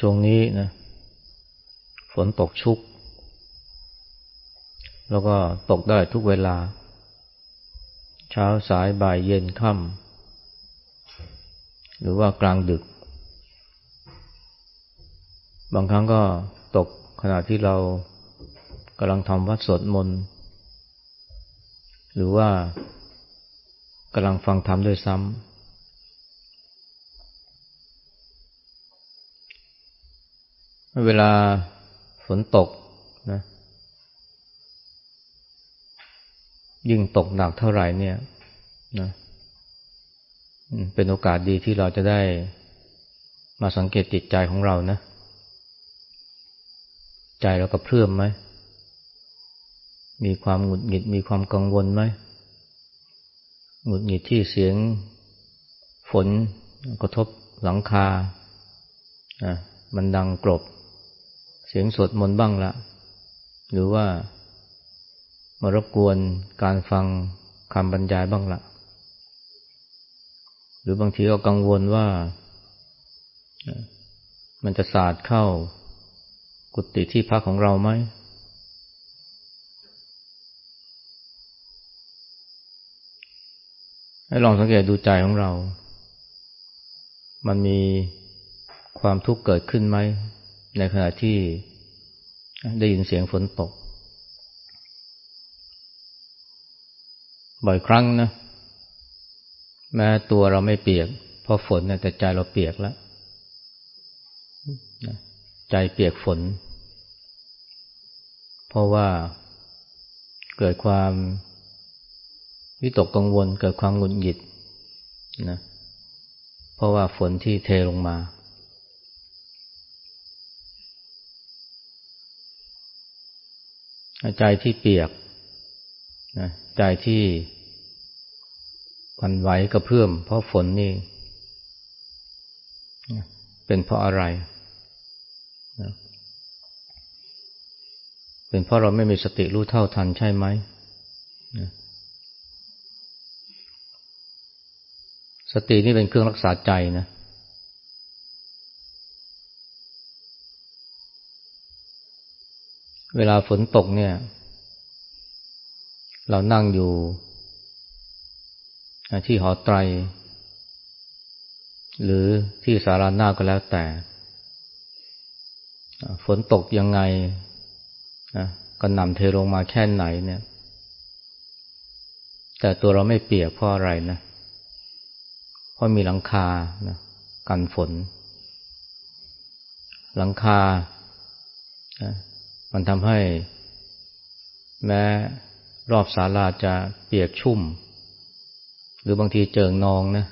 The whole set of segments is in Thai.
ช่วงนี้นะฝนตกชุก แล้วก็ตกได้ทุกเวลา เช้าสายบ่ายเย็นค่ำหรือว่ากลางดึก บางครั้งก็ตกขณะที่เรากำลังทำวัดสวดมนต์หรือว่ากำลังฟังธรรมด้วยซ้ำ เวลาฝนตกนะยิ่งตกหนักเท่าไหร่เนี่ยนะเป็นโอกาสดีที่เราจะได้มาสังเกตจิตใจของเรานะ ใจเรากระเพื่อมไหม มีความหงุดหงิดมีความกังวลไหมหงุดหงิดที่เสียงฝนกระทบหลังคาอะมันดังกรบ เสียงสวดมนต์บ้างละ หรือว่ามารบกวนการฟังคำบรรยายบ้างละหรือบางทีก็กังวลว่า มันจะสาดเข้า กุฏิที่พักของเราไหมให้ลองสังเกตดูใจของเรา มันมีความทุกข์เกิดขึ้นไหม ในขณะที่ได้ยินเสียงฝนตก บ่อยครั้งนะ แม้ตัวเราไม่เปียก เพราะฝนนะแต่ใจเราเปียกแล้ว ใจเปียกฝน เพราะว่าเกิดความวิตกกังวลเกิดความหงุดหงิดนะเพราะว่าฝนที่เทลงมา ใจที่เปียกนะใจที่วันไหวกระเพื่อมเพราะฝนนี่เป็นเพราะอะไรนะเป็นเพราะเราไม่มีสติรู้เท่าทันใช่ไหมนะสตินี่เป็นเครื่องรักษาใจนะเเวลาฝนตกเนี่ย เรานั่งอยู่ที่หอไตร หรือที่สาราหน้าก็แล้วแต่ ฝนตกยังไงก็นำเทลงมาแค่ไหนเนี่ย แต่ตัวเราไม่เปียกเพราะอะไรนะเพราะมีหลังคานะกันฝน หลังคา มันทำให้ แม้รอบศาลาจะเปียกชุ่ม หรือบางทีเจิงนองนะ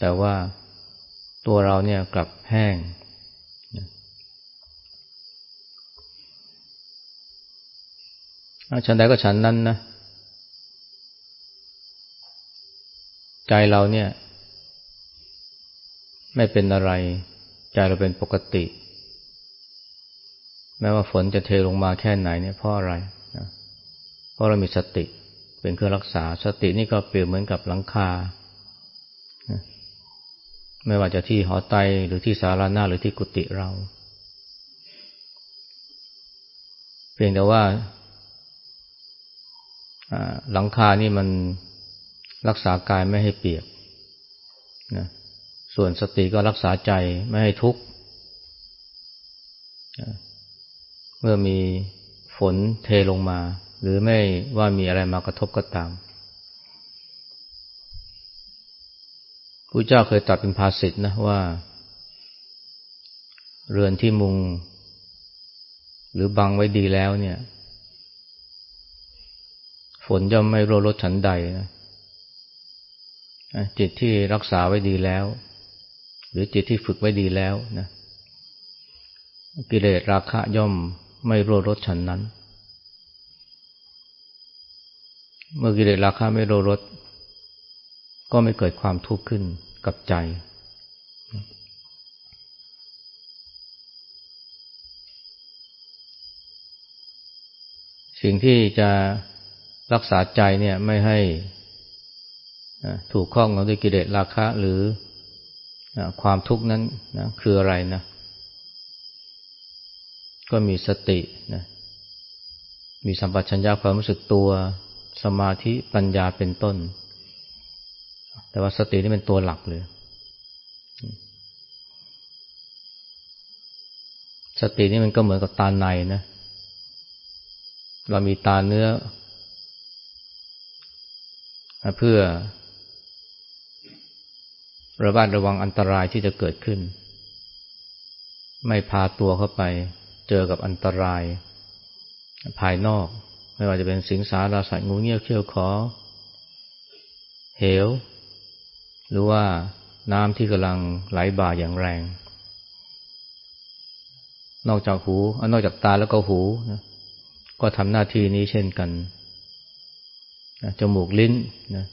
แต่ว่าตัวเราเนี่ยกลับแห้ง ฉันใดก็ฉันนั้นนะ ใจเราเนี่ย ไม่เป็นอะไร ใจเราเป็นปกติ แม้ว่าฝนจะเทลงมาแค่ไหนเนี่ยเพราะอะไรนะเพราะเรามีสติเป็นเครื่องรักษาสตินี่ก็เปรียบเหมือนกับหลังคา ไม่ว่าจะที่หอไตหรือที่สาราหน้าหรือที่กุฏิเรา เพียงแต่ว่าหลังคานี่มันรักษากายไม่ให้เปียกนะส่วนสติก็รักษาใจไม่ให้ทุกข์ เมื่อมีฝนเทลงมา หรือไม่ว่ามีอะไรมากระทบก็ตามพระเจ้าเคยตรัสเป็นภาษิตนะว่า เรือนที่มุง หรือบังไว้ดีแล้วเนี่ย ฝนจะไม่รรดฉันใดนะจิตที่รักษาไว้ดีแล้ว หรือจิตที่ฝึกไว้ดีแล้วนะกิเลสราคะย่อม ไม่รู้รสฉันนั้น เมื่อกิเลสราคะไม่รู้รสก็ไม่เกิดความทุกข์ขึ้นกับใจ สิ่งที่จะรักษาใจเนี่ยไม่ให้ถูกข้องกับด้วยกิเลสราคะหรือความทุกข์นั้นนะคืออะไรนะ ก็มีสตินะมีสัมปชัญญะความรู้สึกตัว สมาธิปัญญาเป็นต้น แต่ว่าสตินี่เป็นตัวหลักเลย สตินี่มันก็เหมือนกับตาในนะ เรามีตาเนื้อ เพื่อ ระบาดระวังอันตรายที่จะเกิดขึ้น ไม่พาตัวเข้าไป เจอกับอันตราย ภายนอก ไม่ว่าจะเป็นสิงสาราสัตว์งูเงี้ยวเขี้ยวขอ เหว หรือว่าน้ำที่กำลังไหลบ่าอย่างแรง นอกจากหูนอกจากตาแล้วก็หูนะก็ทำหน้าที่นี้เช่นกันจมูกลิ้นนะ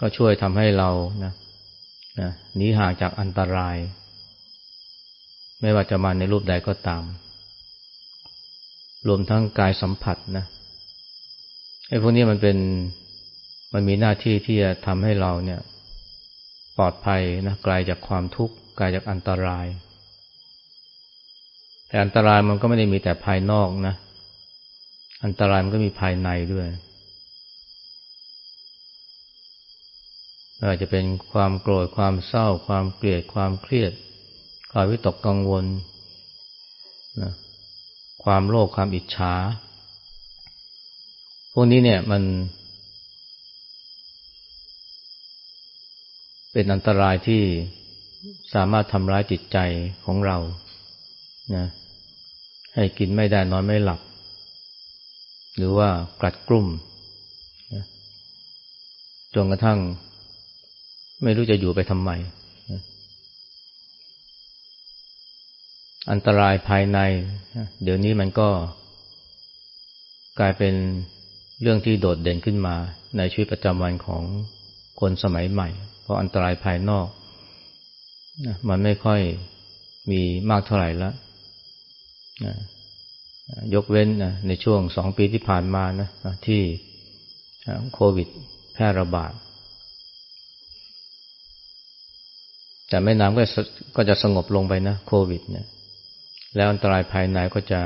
ก็ช่วยทำให้เรานะนะหนีห่างจากอันตราย ไม่ว่าจะมาในรูปใดก็ตาม รวมทั้งกายสัมผัสนะไอ้พวกนี้มันเป็นมันมีหน้าที่ที่จะทำให้เราเนี่ย ปลอดภัยนะไกลาจากความทุกข์ไกลาจากอันตรายแต่อันตรายมันก็ไม่ได้มีแต่ภายนอกนะ อันตรายมันก็มีภายในด้วยอาจจะเป็นความโกรธความเศร้า ความเกลียดความเครียด ความวิตกกังวลนะความโลภความอิจฉา พวกนี้เนี่ยมัน เป็นอันตรายที่สามารถทำร้ายจิตใจของเรานะให้กินไม่ได้นอนไม่หลับ หรือว่ากลัดกลุ่มจนกระทั่ง ไม่รู้จะอยู่ไปทำไม อันตรายภายใน เดี๋ยวนี้มันก็ กลายเป็นเรื่องที่โดดเด่นขึ้นมา ในชีวิตประจำวันของคนสมัยใหม่ เพราะอันตรายภายนอก มันไม่ค่อยมีมากเท่าไหร่แล้วยกเว้นในช่วงสองปีที่ผ่านมานะที่โควิดแพร่ระบาด แต่แม่น้ำก็ก็จะสงบลงไปนะโควิดเนี่ย แล้วอันตรายภายในก็จะ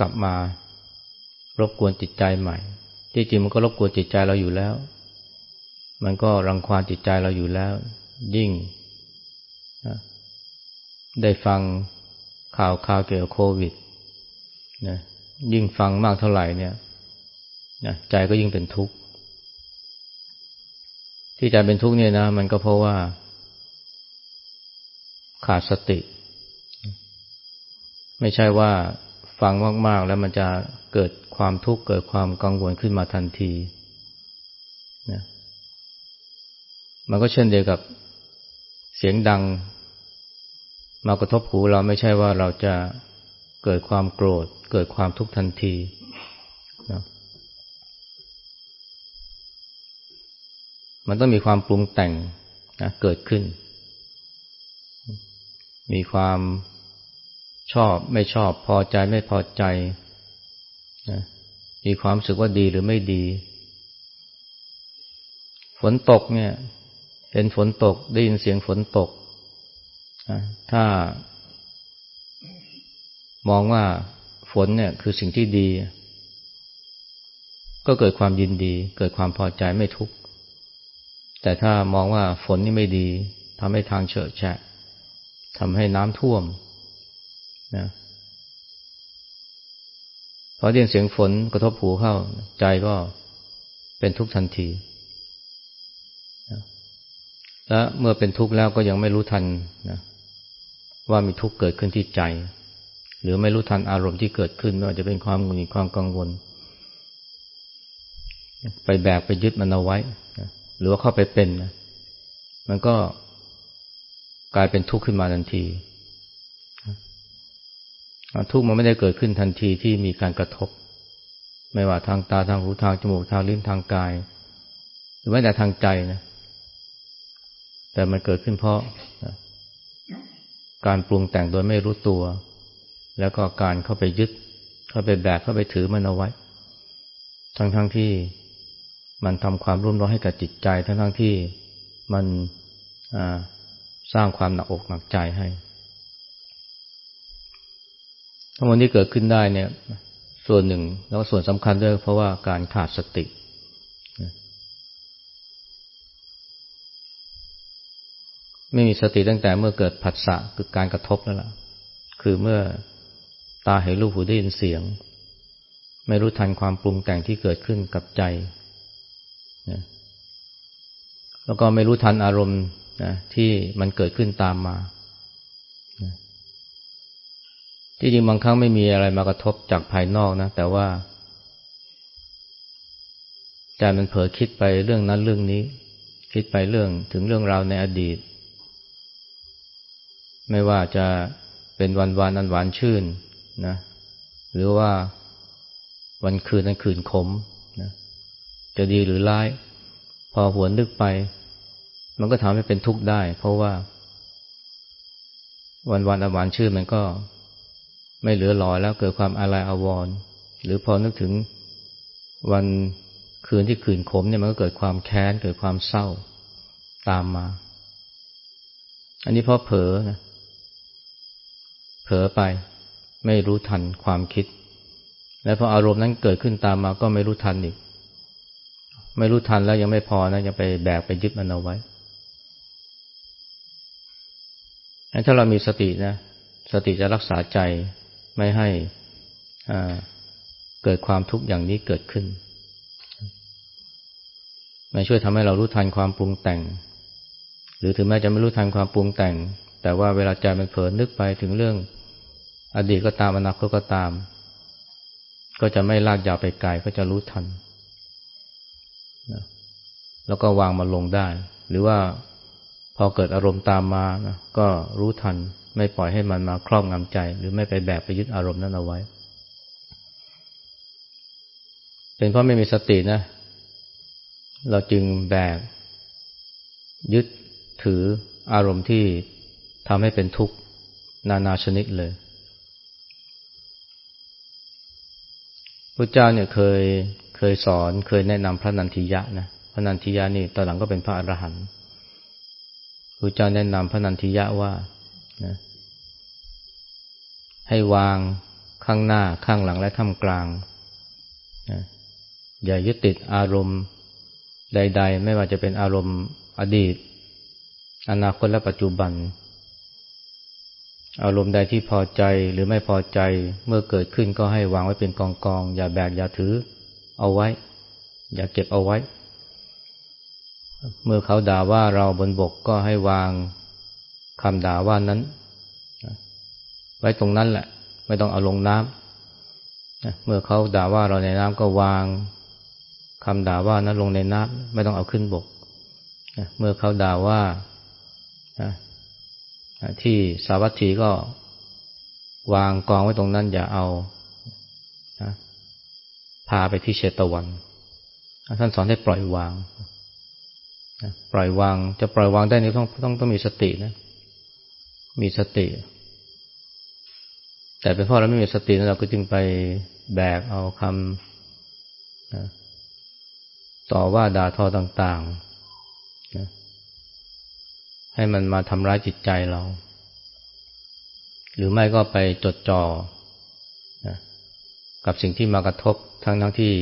กลับมารบกวนจิตใจใหม่ ที่จริงมันก็รบกวนจิตใจเราอยู่แล้ว มันก็รังควานจิตใจเราอยู่แล้ว ยิ่ง ได้ฟังข่าวข่าวเกี่ยวกับโควิดนะยิ่งฟังมากเท่าไหร่เนี่ยใจก็ยิ่งเป็นทุกข์ ที่ใจเป็นทุกข์เนี่ยนะ มันก็เพราะว่า ขาดสติ ไม่ใช่ว่าฟังมากๆ แล้วมันจะเกิดความทุกข์เกิดความกังวลขึ้นมาทันทีนะมันก็เช่นเดียวกับเสียงดัง มากระทบหูเราไม่ใช่ว่าเราจะเกิดความโกรธ เกิดความทุกข์ทันทีนะมันต้องมีความปรุงแต่งนะเกิดขึ้น มีความ ชอบไม่ชอบพอใจไม่พอใจนะมีความรู้สึกว่าดีหรือไม่ดี ฝนตกเนี่ย เห็นฝนตกได้ยินเสียงฝนตกนะถ้า มองว่าฝนเนี่ยคือสิ่งที่ดี ก็เกิดความยินดี เกิดความพอใจไม่ทุกข์แต่ถ้ามองว่าฝนนี่ไม่ดีทำให้ทางเฉอะแฉะทำให้น้ำท่วม นะพอได้ยินเสียงฝนกระทบหูเข้า ใจก็เป็นทุกข์ทันทีและเมื่อเป็นทุกข์แล้วก็ยังไม่รู้ทันนะว่ามีทุกข์เกิดขึ้นที่ใจ หรือไม่รู้ทันอารมณ์ที่เกิดขึ้นไม่ว่าจะเป็นความหงุดหงิดความกังวล ไปแบกไปยึดมันเอาไว้หรือว่าเข้าไปเป็นนะมันก็กลายเป็นทุกข์ขึ้นมาทันที ทุกข์มันไม่ได้เกิดขึ้นทันทีที่มีการกระทบ ไม่ว่าทางตาทางหูทางจมูกทางลิ้นทางกาย หรือแม้แต่ทางใจนะแต่มันเกิดขึ้นเพราะการปรุงแต่งโดยไม่รู้ตัว แล้วก็การเข้าไปยึด เข้าไปแบกเข้าไปถือมันเอาไว้ ทั้งๆทที่มันทำความรุ่มร้อนให้กับจิตใจ ทั้งทั้งที่มันสร้างความหนักอกหนักใจให้ ทั้งหมดที่เกิดขึ้นได้เนี่ย ส่วนหนึ่งแล้วส่วนสำคัญด้วยเพราะว่าการขาดสติ ไม่มีสติตั้งแต่เมื่อเกิดผัสสะคือการกระทบแล้วล่ะ คือเมื่อตาเห็นรูปหูได้ยินเสียง ไม่รู้ทันความปรุงแต่งที่เกิดขึ้นกับใจนะแล้วก็ไม่รู้ทันอารมณ์นะที่มันเกิดขึ้นตามมา ที่จริงบางครั้งไม่มีอะไรมากระทบจากภายนอกนะ แต่ว่าใจมันเผลอคิดไปเรื่องนั้นเรื่องนี้ คิดไปเรื่องถึงเรื่องราวในอดีต ไม่ว่าจะเป็นวันวานอันหวานชื่นนะ หรือว่าวันคืนนั้นคืนขมนะจะดีหรือร้าย พอหวนนึกไป มันก็ทำให้เป็นทุกข์ได้ เพราะว่า วันวานอันหวานชื่นมันก็ ไม่เหลือลอยแล้วเกิดความอาลัยอาวรณ์หรือพอนึกถึงวันคืนที่คืนขมเนี่ยมันก็เกิดความแค้นเกิดความเศร้าตามมา อันนี้เพราะเผลอนะเผลอไปไม่รู้ทันความคิด และพออารมณ์นั้นเกิดขึ้นตามมาก็ไม่รู้ทันอีก ไม่รู้ทันแล้วยังไม่พอนะยังไปแบกไปยึดมันเอาไว้ถ้าเรามีสตินะ สติจะรักษาใจ ไม่ให้เกิดความทุกข์อย่างนี้เกิดขึ้นมันช่วยทำให้เรารู้ทันความปรุงแต่ง หรือถึงแม้จะไม่รู้ทันความปรุงแต่ง แต่ว่าเวลาใจมันเผลอนึกไปถึงเรื่อง อดีตก็ตามอนาคตก็ตาม ก็จะไม่ลากยาวไปไกลก็จะรู้ทันแล้วก็วางมาลงได้ หรือว่าพอเกิดอารมณ์ตามมาก็รู้ทัน ไม่ปล่อยให้มันมาครอบงำใจ หรือไม่ไปแบกไปยึดอารมณ์นั้นเอาไว้ เป็นเพราะไม่มีสตินะ เราจึงแบก ยึดถืออารมณ์ที่ทำให้เป็นทุกข์นานาชนิดเลยพระเจ้าเนี่ยเคยเคยสอนเคยแนะนำพระนันทิยะนะพระนันทิยะนี่ตอนหลังก็เป็นพระอรหันต์พระเจ้าแนะนำพระนันทิยะว่านะ ให้วางข้างหน้าข้างหลังและท่ามกลางนะอย่ายึดติดอารมณ์ใด ๆ ไม่ว่าจะเป็นอารมณ์อดีต อนาคตและปัจจุบัน อารมณ์ใดที่พอใจหรือไม่พอใจเมื่อเกิดขึ้นก็ให้วางไว้เป็นกองกองอย่าแบกอย่าถือ เอาไว้ อย่าเก็บเอาไว้ เมื่อเขาด่าว่าเราบนบกก็ให้วางคำด่าว่านั้น ไว้ตรงนั้นแหละ ไม่ต้องเอาลงน้ำเมื่อเขาด่าว่าเราในน้ำก็วางคำด่าว่านั้นลงในน้ำไม่ต้องเอาขึ้นบก เมื่อเขาด่าว่าที่สาวัตถีก็วางกองไว้ตรงนั้น อย่าเอาพาไปที่เชตวัน ท่านสอนให้ปล่อยวาง ปล่อยวาง จะปล่อยวางได้นี่ต้องต้องต้องมีสตินะ มีสติ แต่เป็นเพราะเราไม่มีสติเราก็จึงไปแบกเอาคำต่อว่าด่าทอต่างๆ ให้มันมาทำร้ายจิตใจเรา หรือไม่ก็ไปจดจ่อกับสิ่งที่มากระทบทั้งทั้งที่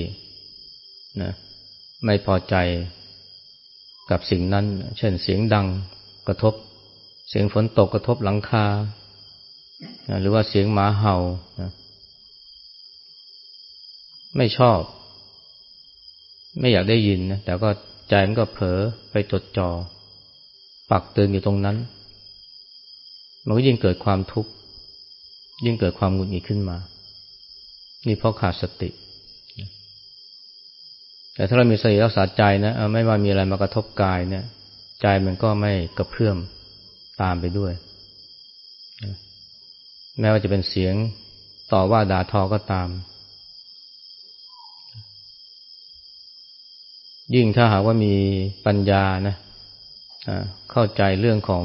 นะไม่พอใจกับสิ่งนั้น เช่นเสียงดังกระทบ เสียงฝนตกกระทบหลังคา หรือว่าเสียงหมาเห่าไม่ชอบ ไม่อยากได้ยินนะแต่ก็ใจมันก็เผลอไปจดจอ่อปักเตือนอยู่ตรงนั้น มันก็ยิ่งเกิดความทุกข์ยิ่งเกิดความหงุดหงิดขึ้นมา นี่เพราะขาดสติ แต่ถ้าเรามีสติรักษาใจนะไม่ว่ามีอะไรมากระทบกายเนี่ย ใจมันก็ไม่กระเพื่อมตามไปด้วย แม้ว่าจะเป็นเสียงต่อว่าด่าทอก็ตาม ยิ่งถ้าหากว่ามีปัญญานะเข้าใจเรื่องของ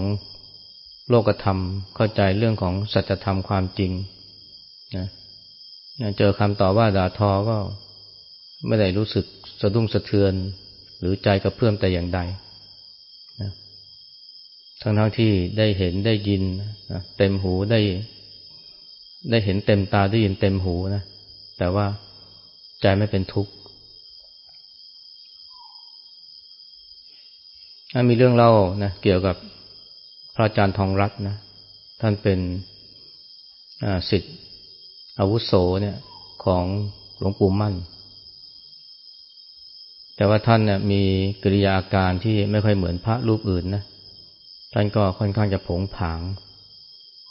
โลกธรรม เข้าใจเรื่องของสัจธรรมความจริงนะเจอคำต่อว่าด่าทอก็ไม่ได้รู้สึกสะดุ้งสะเทือน หรือใจกระเพื่อมแต่อย่างใดนะทั้งทั้งที่ได้เห็นได้ยินเต็มหูได้ ได้เห็นเต็มตาได้ยินเต็มหูนะ แต่ว่าใจไม่เป็นทุกข์มีเรื่องเล่านะเกี่ยวกับพระอาจารย์ทองรัตน์นะ ท่านเป็นสิทธิ์อาวุโสเนี่ยของหลวงปู่มั่น แต่ว่าท่านเนี่ยมีกิริยาอาการที่ไม่ค่อยเหมือนพระรูปอื่นนะ ท่านก็ค่อนข้างจะผงผาง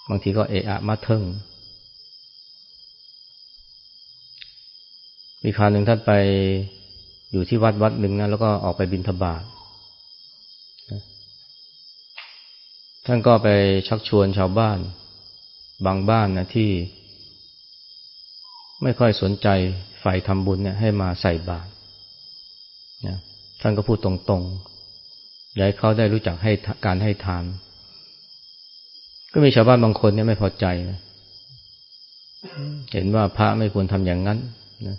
บางทีก็เอะอะมาเทิง มีคราวหนึ่งท่านไปอยู่ที่วัดวัดหนึ่งนะแล้วก็ออกไปบินทบาทท่านก็ไปชักชวนชาวบ้าน บางบ้านนะที่ ไม่ค่อยสนใจฝ่ายทำบุญเนี่ยให้มาใส่บาตรนะท่านก็พูดตรงๆอยากให้เขาได้รู้จักให้การให้ทาน ก็มีชาวบ้านบางคนเนี่ยไม่พอใจนะเห็นว่าพระไม่ควรทำอย่างนั้นนะ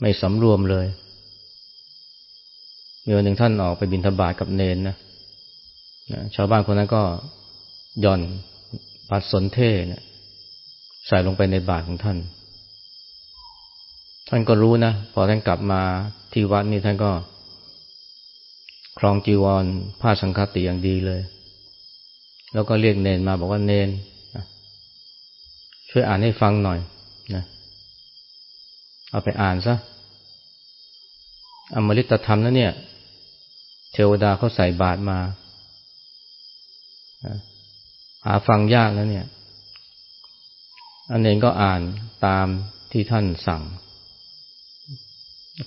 ไม่สำรวมเลยมีวันหนึ่งท่านออกไปบินทบาทกับเนนนะชาวบ้านคนนั้นก็ย่อนปัดสนเทเนี่ยใส่ลงไปในบาทของท่าน ท่านก็รู้นะ พอท่านกลับมาที่วัดนี่ท่านก็ครองจีวรผ้าสังฆติอย่างดีเลย แล้วก็เรียกเนนมาบอกว่าเนนช่วยอ่านให้ฟังหน่อยนะเเอาไปอ่านซะ อมฤตธรรมนะเนี่ย เทวดาเขาใส่บาตรมา หาฟังยากแล้วเนี่ย อันเองก็อ่านตามที่ท่านสั่ง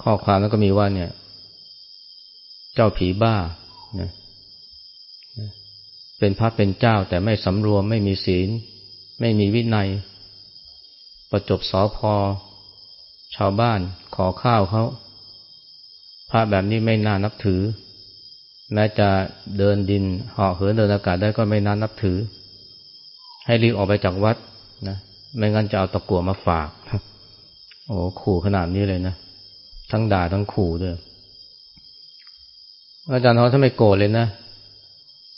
ข้อความแล้วก็มีว่าเนี่ย เจ้าผีบ้านะเป็นพระเป็นเจ้าแต่ไม่สำรวมไม่มีศีล ไม่มีวินัย ประจบสอพอ ชาวบ้านขอข้าวเขาพระแบบนี้ไม่น่านับถือ แม้จะเดินดินเหาะเหินเดินอากาศได้ก็ไม่น่านับถือ ให้รีบออกไปจากวัดนะไม่งั้นจะเอาตะกั่วมาฝาก โอ้ขู่ขนาดนี้เลยนะ ทั้งด่าทั้งขู่ด้วยอาจารย์เขาท่านไม่โกรธเลยนะ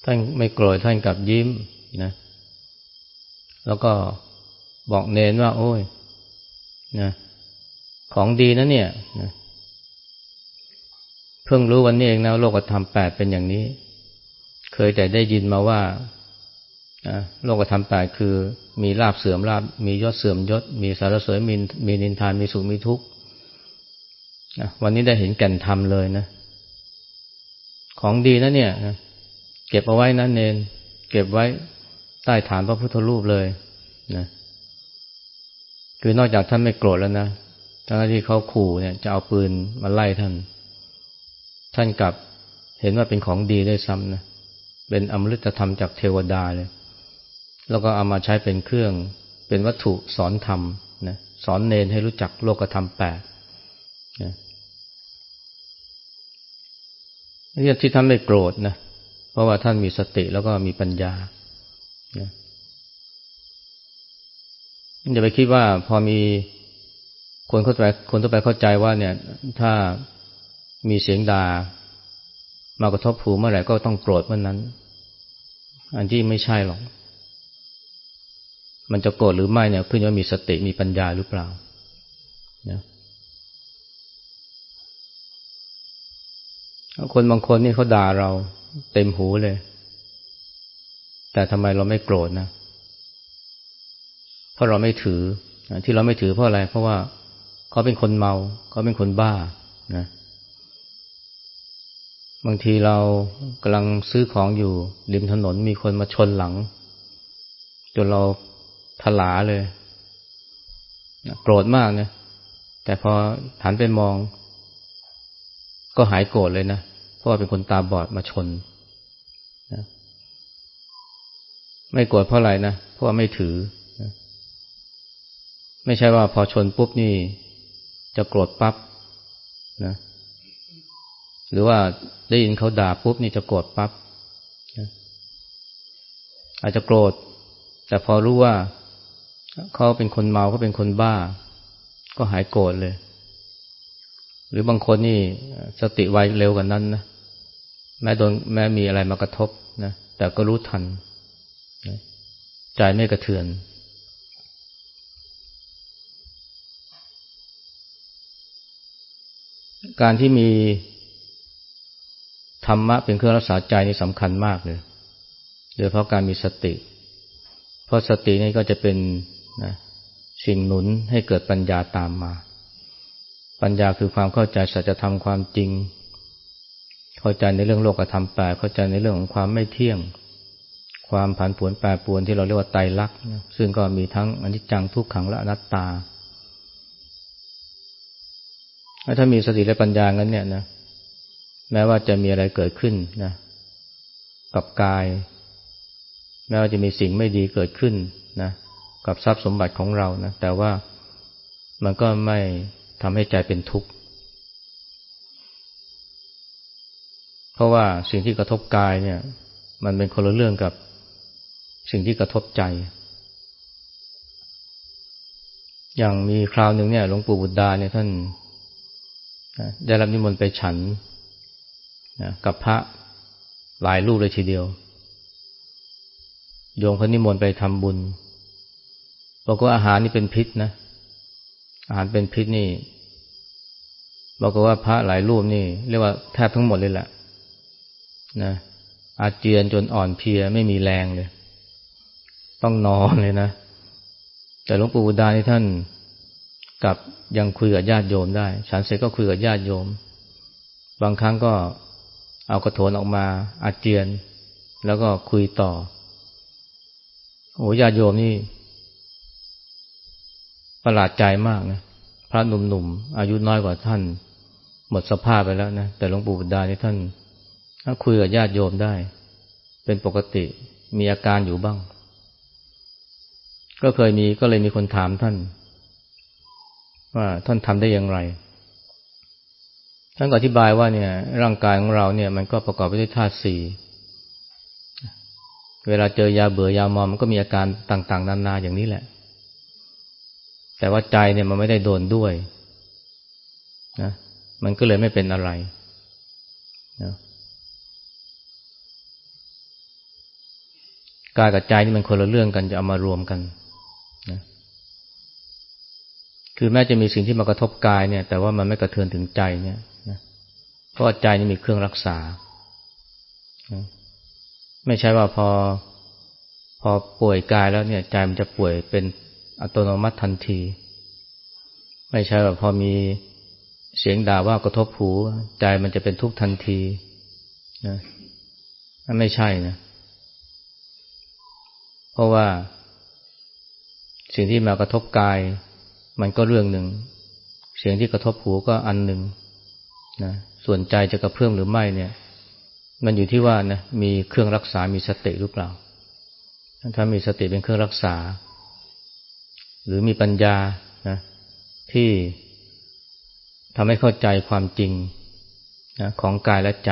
ท่านไม่โกรธท่านกับยิ้มนะ แล้วก็บอกเน้นว่า โอ้ยนะ ของดีนะเนี่ยนะเพิ่งรู้วันนี้เองนะโลกธรรมแปดเป็นอย่างนี้ เคยแต่ได้ยินมาว่าโลกธรรมแปดคือมีลาบเสื่อมลาบมียศเสื่อมยศ มีสารเสริญมีมีนินทานมีสุขมีทุกข์วันนี้ได้เห็นแก่นธรรมเลยนะ ของดีนะเนี่ยนะเก็บเอาไว้นะเนน เก็บไว้ใต้ฐานพระพุทธรูปเลยนะคือนอกจากท่านไม่โกรธแล้วนะ ทั้งที่เขาขู่เนี่ยจะเอาปืนมาไล่ท่าน ท่านกลับเห็นว่าเป็นของดีได้ซ้ำนะ เป็นอมฤตธรรมจากเทวดาเลย แล้วก็เอามาใช้เป็นเครื่อง เป็นวัตถุสอนธรรมนะสอนเนนให้รู้จักโลกธรรมแปดนะนี่ที่ท่านไม่โกรธนะ เพราะว่าท่านมีสติแล้วก็มีปัญญาอย่าไปคิดว่าพอมี คนเข้าใจคนทั่วไปเข้าใจว่าเนี่ย ถ้ามีเสียงด่ามากระทบหูเมื่อไหร่ก็ต้องโกรธเมื่อนนั้น อันที่ไม่ใช่หรอก มันจะโกรธหรือไม่เนี่ยขึ้นอยู่ว่ามีสติมีปัญญาหรือเปล่านะคนบางคนนี่เขาด่าเราเต็มหูเลย แต่ทำไมเราไม่โกรธนะ เพราะเราไม่ถือ ที่เราไม่ถือเพราะอะไร เพราะว่า เขาเป็นคนเมา เขาเป็นคนบ้านะบางทีเรากำลังซื้อของอยู่ริมถนนมีคนมาชนหลัง จนเราทลาเลยโกรธมากนะแต่พอหันไปมอง ก็หายโกรธเลยนะ เพราะว่าเป็นคนตาบอดมาชนนะไม่โกรธเพราะอะไรนะ เพราะว่าไม่ถือนะไม่ใช่ว่าพอชนปุ๊บนี่ จะโกรธปั๊บนะหรือว่าได้ยินเขาด่าปุ๊บนี่จะโกรธปั๊บนะอาจจะโกรธ แต่พอรู้ว่าเขาเป็นคนเมาเขาเป็นคนบ้า ก็หายโกรธเลย หรือบางคนนี่สติไวเร็วกว่านั้นนะแม้โดนแม้มีอะไรมากระทบนะแต่ก็รู้ทันใจไม่กระเทือน การที่มีธรรมะเป็นเครื่องรักษาใจนี่สำคัญมากเลย โดยเพราะการมีสติ เพราะสตินี่ก็จะเป็นนะสิ่งหนุนให้เกิดปัญญาตามมา ปัญญาคือความเข้าใจสัจธรรมความจริง เข้าใจในเรื่องโลกธรรมแปลเข้าใจในเรื่องของความไม่เที่ยง ความผันผวนแปรปรวนที่เราเรียกว่าไตรลักษณ์ซึ่งก็มีทั้งอนิจจังทุกขังและอนัตตา ถ้ามีสติและปัญญางั้นเนี่ยนะแม้ว่าจะมีอะไรเกิดขึ้นนะกับกาย แม้ว่าจะมีสิ่งไม่ดีเกิดขึ้นนะกับทรัพย์สมบัติของเรานะแต่ว่ามันก็ไม่ทำให้ใจเป็นทุกข์ เพราะว่าสิ่งที่กระทบกายเนี่ย มันเป็นคนละเรื่องกับสิ่งที่กระทบใจ อย่างมีคราวหนึ่งเนี่ยหลวงปู่บุตรดาเนี่ยท่าน ได้รับนิมนต์ไปฉันนะกับพระหลายรูปเลยทีเดียว โยมเขานิมนต์ไปทำบุญบอกว่าอาหารนี่เป็นพิษนะ อาหารเป็นพิษนี่บอกว่าพระหลายรูปนี่เรียกว่าแทบทั้งหมดเลยแหละนะอาเจียนจนอ่อนเพลียไม่มีแรงเลย ต้องนอนเลยนะ แต่หลวงปู่บุดานี่ท่าน กับยังคุยกับญาติโยมได้ ฉันเสร็จก็คุยกับญาติโยม บางครั้งก็เอากระโถนออกมาอาเจียน แล้วก็คุยต่อ โอ้ญาติโยมนี่ ประหลาดใจมากนะพระหนุ่มๆอายุน้อยกว่าท่าน หมดสภาพไปแล้วนะแต่หลวงปู่บุดานี่ท่านถ้าคุยกับญาติโยมได้ เป็นปกติมีอาการอยู่บ้าง ก็เคยมีก็เลยมีคนถามท่าน ว่าท่านทำได้อย่างไร ท่านก็อธิบายว่าเนี่ย ร่างกายของเราเนี่ย มันก็ประกอบไปด้วยธาตุสี่เวลาเจอยาเบื่อยามอมมันก็มีอาการต่าง ๆ นานาอย่างนี้แหละ แต่ว่าใจเนี่ยมันไม่ได้โดนด้วยนะมันก็เลยไม่เป็นอะไรนะกายกับใจนี่มันคนละเรื่องกันจะเอามารวมกันนะ คือแม้จะมีสิ่งที่มากระทบกายเนี่ย แต่ว่ามันไม่กระเทือนถึงใจเนี่ยเพราะใจนี่มีเครื่องรักษา ไม่ใช่ว่าพอ พอป่วยกายแล้วเนี่ย ใจมันจะป่วยเป็นอัตโนมัติทันที ไม่ใช่ว่าพอมีเสียงด่าว่ากระทบหูใจมันจะเป็นทุกข์ทันทีนะไม่ใช่นะ เพราะว่าสิ่งที่มากระทบกาย มันก็เรื่องหนึ่ง เสียงที่กระทบหูก็อันหนึ่งนะส่วนใจจะกระเพื่อมหรือไม่เนี่ย มันอยู่ที่ว่านะมีเครื่องรักษา มีสติหรือเปล่า ถ้ามีสติเป็นเครื่องรักษา หรือมีปัญญานะที่ทำให้เข้าใจความจริงนะของกายและใจ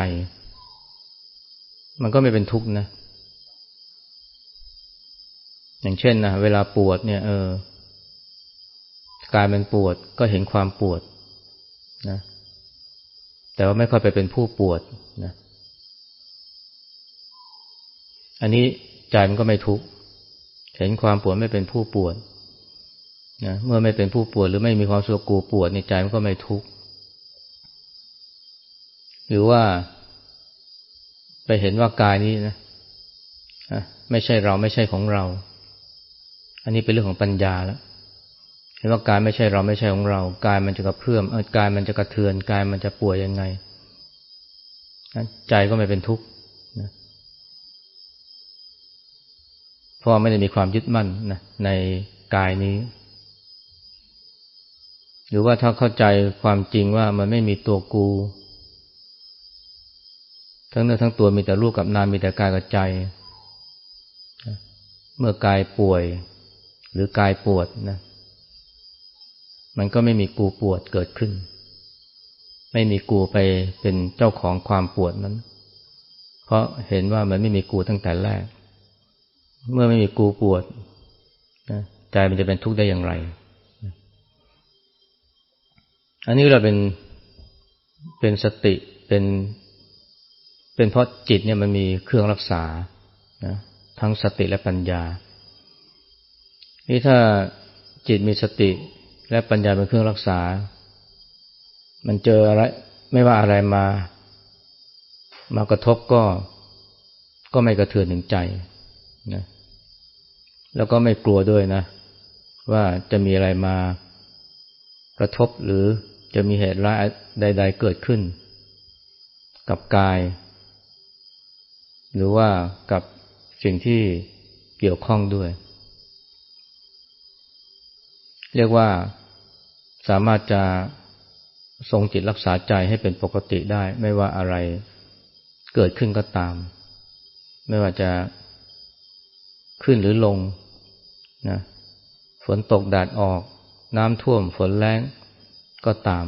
มันก็ไม่เป็นทุกข์นะ อย่างเช่นนะเวลาปวดเนี่ยเออ กายมันปวดก็เห็นความปวดนะแต่ว่าไม่ค่อยไปเป็นผู้ปวดนะอันนี้ใจมันก็ไม่ทุกข์เห็นความปวดไม่เป็นผู้ปวดนะเมื่อไม่เป็นผู้ปวดหรือไม่มีความสุขกูปวดในใจมันก็ไม่ทุกข์หรือว่าไปเห็นว่ากายนี้นะไม่ใช่เราไม่ใช่ของเรา อันนี้เป็นเรื่องของปัญญาแล้ว เห็นว่ากายไม่ใช่เราไม่ใช่ของเรา กายมันจะกระเพื่อมกายมันจะกระเทือน กายมันจะป่วยยังไง ใจก็ไม่เป็นทุกข์นะเพราะไม่ได้มีความยึดมั่นนะในกายนี้ หรือว่าถ้าเข้าใจความจริงว่ามันไม่มีตัวกู ทั้งเนื้อทั้งตัวมีแต่รูปกับนามมีแต่กายกับใจ เมื่อกายป่วย หรือกายปวดนะ มันก็ไม่มีกูปวดเกิดขึ้น ไม่มีกูไปเป็นเจ้าของความปวดนั้น เพราะเห็นว่ามันไม่มีกูตั้งแต่แรก เมื่อไม่มีกูปวดใจมันจะเป็นทุกข์ได้อย่างไร อันนี้เราเป็นเป็นสติเป็นเป็นเพราะจิตเนี่ยมันมีเครื่องรักษานะทั้งสติและปัญญา นี่ถ้าจิตมีสติ และปัญญาเป็นเครื่องรักษา มันเจออะไรไม่ว่าอะไรมา มากระทบก็ก็ไม่กระเทือนถึงใจนะแล้วก็ไม่กลัวด้วยนะ ว่าจะมีอะไรมากระทบหรือจะมีเหตุร้ายใด ๆ เกิดขึ้น กับกาย หรือว่ากับสิ่งที่เกี่ยวข้องด้วย เรียกว่า สามารถจะทรงจิตรักษาใจให้เป็นปกติได้ ไม่ว่าอะไรเกิดขึ้นก็ตาม ไม่ว่าจะขึ้นหรือลงนะฝนตกแดดออก น้ำท่วมฝนแรงก็ตาม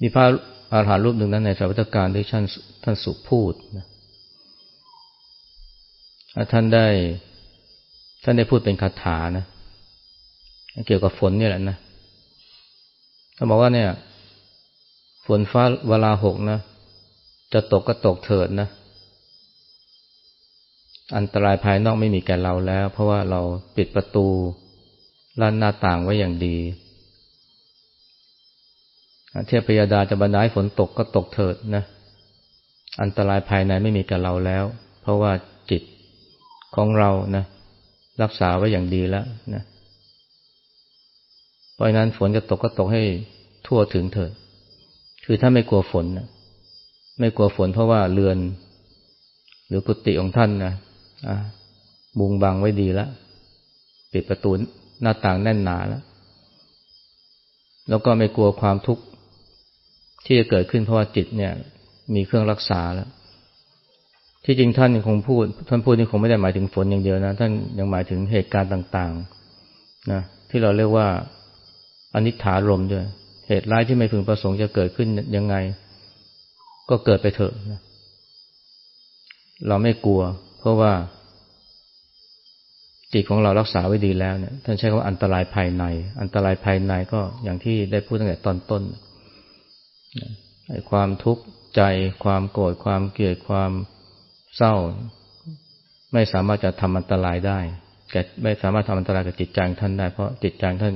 มีพระอาหารรูปหนึ่งนั้นในสาวัตการที่ท่านท่านสุพูดนะท่านได้ท่านได้พูดเป็นคาถานะ เกี่ยวกับฝนนี่แหละนะท่าบอกว่าเนี่ย ฝนฟ้าเวลาหกนะ จะตกก็ตกเถิดนะ อันตรายภายนอกไม่มีแก่เราแล้ว เพราะว่าเราปิดประตูลั่นหน้าต่างไว้อย่างดีเทพยดาจะบรรดาให้ฝนตกก็ตกเถิดนะ อันตรายภายในไม่มีกับเราแล้ว เพราะว่าจิตของเรานะ รักษาไว้อย่างดีแล้วนะ เพราะนั้นฝนจะตกก็ตกให้ทั่วถึงเถิด คือถ้าไม่กลัวฝนนะไม่กลัวฝนเพราะว่าเรือน หรือกุฏิของท่านนะมุงบังไว้ดีแล้วปิดประตูหน้าต่างแน่นหนาแล้วแล้วก็ไม่กลัวความทุกข์ที่จะเกิดขึ้นเพราะว่าจิตเนี่ย มีเครื่องรักษาแล้ว ที่จริงท่านคงพูด ท่านพูดนี่คงไม่ได้หมายถึงฝนอย่างเดียวนะ ท่านยังหมายถึงเหตุการณ์ต่าง ๆ นะที่เราเรียกว่า อนิถารมด้วย เหตุร้ายที่ไม่พึงประสงค์จะเกิดขึ้นยังไง ก็เกิดไปเถอะนะเราไม่กลัว เพราะว่า จิตของเรารักษาไว้ดีแล้วเนี่ยท่านใช้คำว่าอันตรายภายใน อันตรายภายในก็อย่างที่ได้พูดตั้งแต่ตอนต้นความทุกข์ใจ ความโกรธความเกลียดความเศร้า ไม่สามารถจะทำอันตรายได้แกไม่สามารถทำอันตรายกับจิตใจท่านได้ เพราะจิตใจท่าน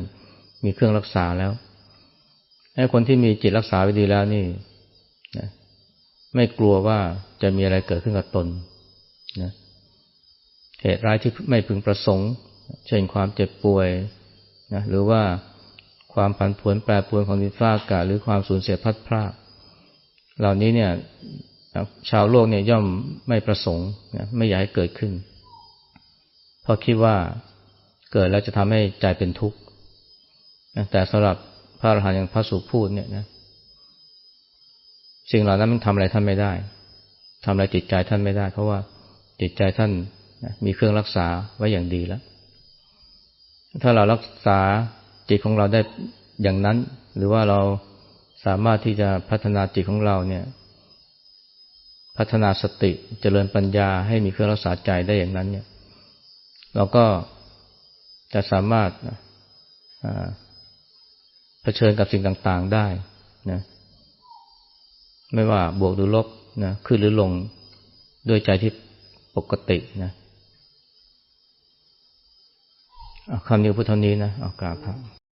มีเครื่องรักษาแล้วไอ้คนที่มีจิตรักษาไว้ดีแล้วนี่ไม่กลัวว่าจะมีอะไรเกิดขึ้นกับตนนะเหตุร้ายที่ไม่พึงประสงค์ เช่นความเจ็บป่วยนะหรือว่าความผันผวนแปรปรวนของดินฟ้าอากาศหรือความสูญเสียพัดพลาดเหล่านี้เนี่ยชาวโลกเนี่ยย่อมไม่ประสงค์ไม่อยากให้เกิดขึ้น เพราะคิดว่าเกิดแล้วจะทำให้ใจเป็นทุกข์ แต่สำหรับพระอรหันต์อย่างพระสุพูดเนี่ยนะสิ่งเหล่านั้นมันทำอะไรท่านไม่ได้ทำอะไรจิตใจท่านไม่ได้ เพราะว่าจิตใจท่านมีเครื่องรักษาไว้อย่างดีแล้ว ถ้าเรารักษาจิตของเราได้อย่างนั้น หรือว่าเราสามารถที่จะพัฒนาจิตของเราเนี่ย พัฒนาสติเจริญปัญญาให้มีเครื่องรักษาใจได้อย่างนั้น เนี่ย เราก็จะสามารถ ชิญกับสิ่งต่างๆได้นะไม่ว่าบวกหรือลบนะขึ้นหรือลงด้วยใจที่ปกตินะคำนี้พุทธนี้นะอากาศครับ